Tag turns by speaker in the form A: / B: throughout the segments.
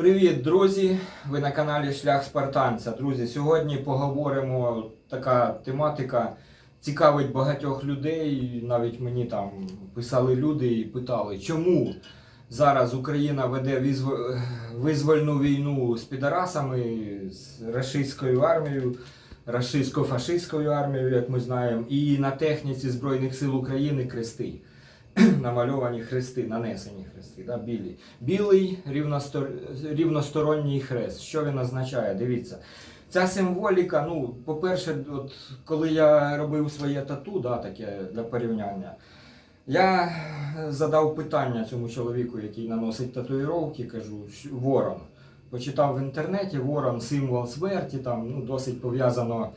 A: Привіт, друзі! Ви на каналі Шлях Спартанця. Друзі, сьогодні поговоримо. Така тематика цікавить багатьох людей. Навіть мені там писали люди і питали, чому зараз Україна веде візв- визвольну війну з підарасами, з рашистською армією, рашистсько-фашистською армією, як ми знаємо, і на техніці Збройних сил України крести. намальовані хрести, нанесені хрести, да, білі. Білий рівностор... рівносторонній хрест. Що він означає? Дивіться. Ця символіка, ну, по-перше, от, коли я робив своє тату, да, таке для порівняння, я задав питання цьому чоловіку, який наносить татуїровки, кажу, ворон. Почитав в інтернеті, ворон символ смерті, там ну, досить пов'язано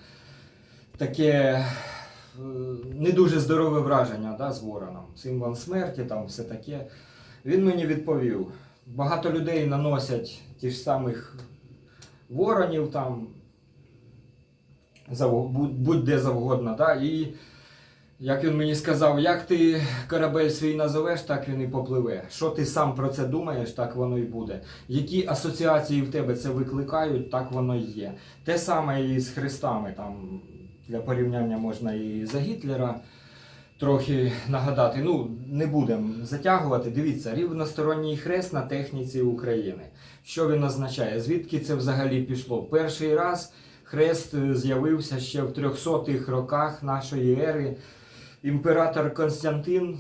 A: таке е, не дуже здорове враження да, з вороном. Символ смерті, там все таке. Він мені відповів: багато людей наносять ті ж самих воронів там будь- будь-де завгодно. Да, і як він мені сказав, як ти корабель свій назовеш, так він і попливе. Що ти сам про це думаєш, так воно і буде. Які асоціації в тебе це викликають, так воно і є. Те саме і з хрестами. Там, для порівняння можна і за Гітлера трохи нагадати. Ну, не будемо затягувати. Дивіться, рівносторонній хрест на техніці України. Що він означає? Звідки це взагалі пішло? Перший раз хрест е, з'явився ще в 300-х роках нашої ери. Імператор Константин,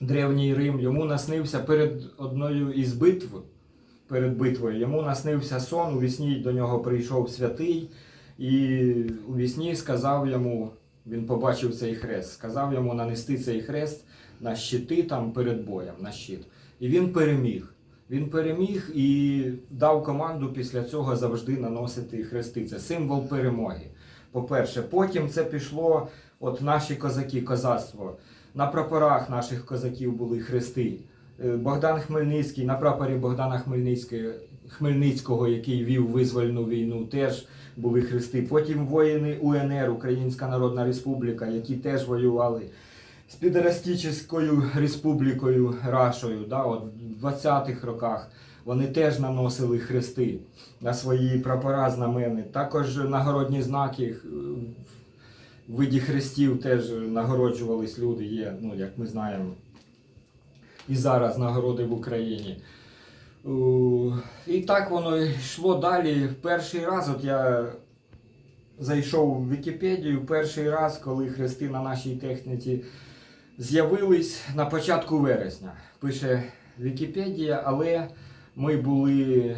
A: Древній Рим, йому наснився перед одною із битв. Перед битвою йому наснився сон, у вісні до нього прийшов святий, і у вісні сказав йому, він побачив цей хрест, сказав йому нанести цей хрест на щити там перед боєм, на щит. І він переміг. Він переміг і дав команду після цього завжди наносити хрести. Це символ перемоги. По-перше, потім це пішло, от наші козаки, козацтво. На прапорах наших козаків були хрести. Е, Богдан Хмельницький, на прапорі Богдана Хмельницького, Хмельницького, який вів визвольну війну, теж були хрести. Потім воїни УНР, Українська Народна Республіка, які теж воювали з підрастічською республікою Рашою. Да, от в 20-х роках вони теж наносили хрести на свої прапора знамени. Також нагородні знаки е, в виді хрестів теж нагороджувались люди. Є, ну як ми знаємо, і зараз нагороди в Україні. І так воно йшло далі. Перший раз, от я зайшов в Вікіпедію, перший раз, коли хрести на нашій техніці з'явились на початку вересня. Пише Вікіпедія, але ми були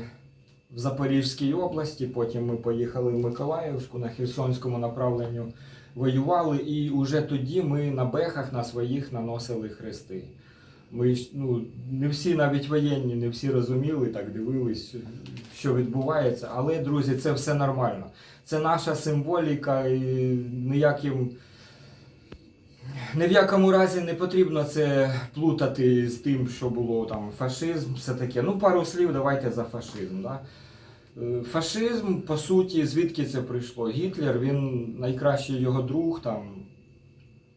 A: в Запорізькій області, потім ми поїхали в Миколаївську на Херсонському направленню, воювали, і вже тоді ми на бехах на своїх наносили хрести. Ми ну, не всі навіть воєнні, не всі розуміли, так дивились, що відбувається. Але, друзі, це все нормально. Це наша символіка і ніяким. Ні в якому разі не потрібно це плутати з тим, що було там фашизм, все таке. Ну, пару слів давайте за фашизм. Да? Е, Фашизм, по суті, звідки це прийшло? Гітлер, він найкращий його друг там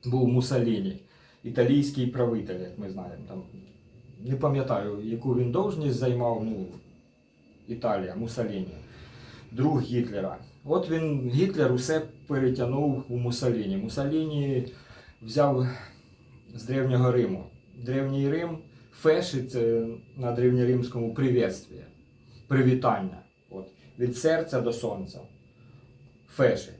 A: був Муссоліні, італійський правитель, як ми знаємо. Там, не пам'ятаю, яку він довжність займав, ну, Італія, Муссоліні, друг Гітлера. От він, Гітлер усе перетягнув у Муссоліні. Муссоліні взяв з Древнього Риму. Древній Рим, феші це на древньоримському привітстві, привітання. От, від серця до сонця. Феші.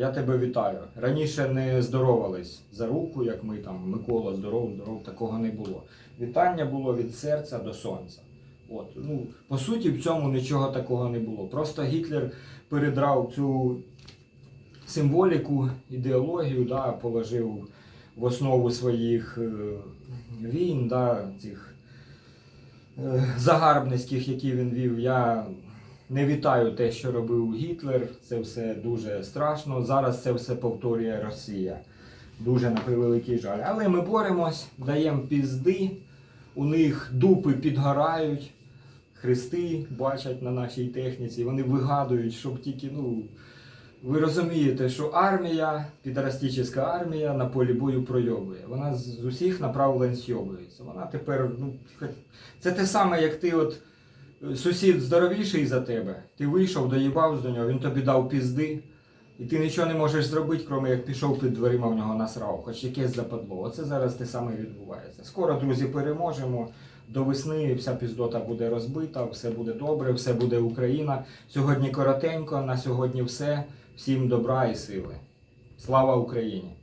A: Я тебе вітаю. Раніше не здоровались за руку, як ми там, Микола, здоров, здоров, такого не було. Вітання було від серця до сонця. От, ну, по суті, в цьому нічого такого не було. Просто Гітлер передрав цю символіку, ідеологію, да, положив в основу своїх е, війн, да, цих е, загарбницьких, які він вів. Я не вітаю те, що робив Гітлер. Це все дуже страшно. Зараз це все повторює Росія. Дуже на превеликий жаль. Але ми боремось, даємо пізди, у них дупи підгорають, хрести бачать на нашій техніці, вони вигадують, щоб тільки, ну. Ви розумієте, що армія, підрастічна армія на полі бою пройовує. Вона з усіх направлень сьобується. Вона тепер, ну, це те саме, як ти от сусід здоровіший за тебе, ти вийшов, доїбав до нього, він тобі дав пізди, і ти нічого не можеш зробити, крім як пішов під дверима в нього насрав, хоч якесь западло. Оце зараз те саме відбувається. Скоро, друзі, переможемо. До весни вся піздота буде розбита, все буде добре, все буде Україна. Сьогодні коротенько, на сьогодні все. Всім добра і сили. Слава Україні!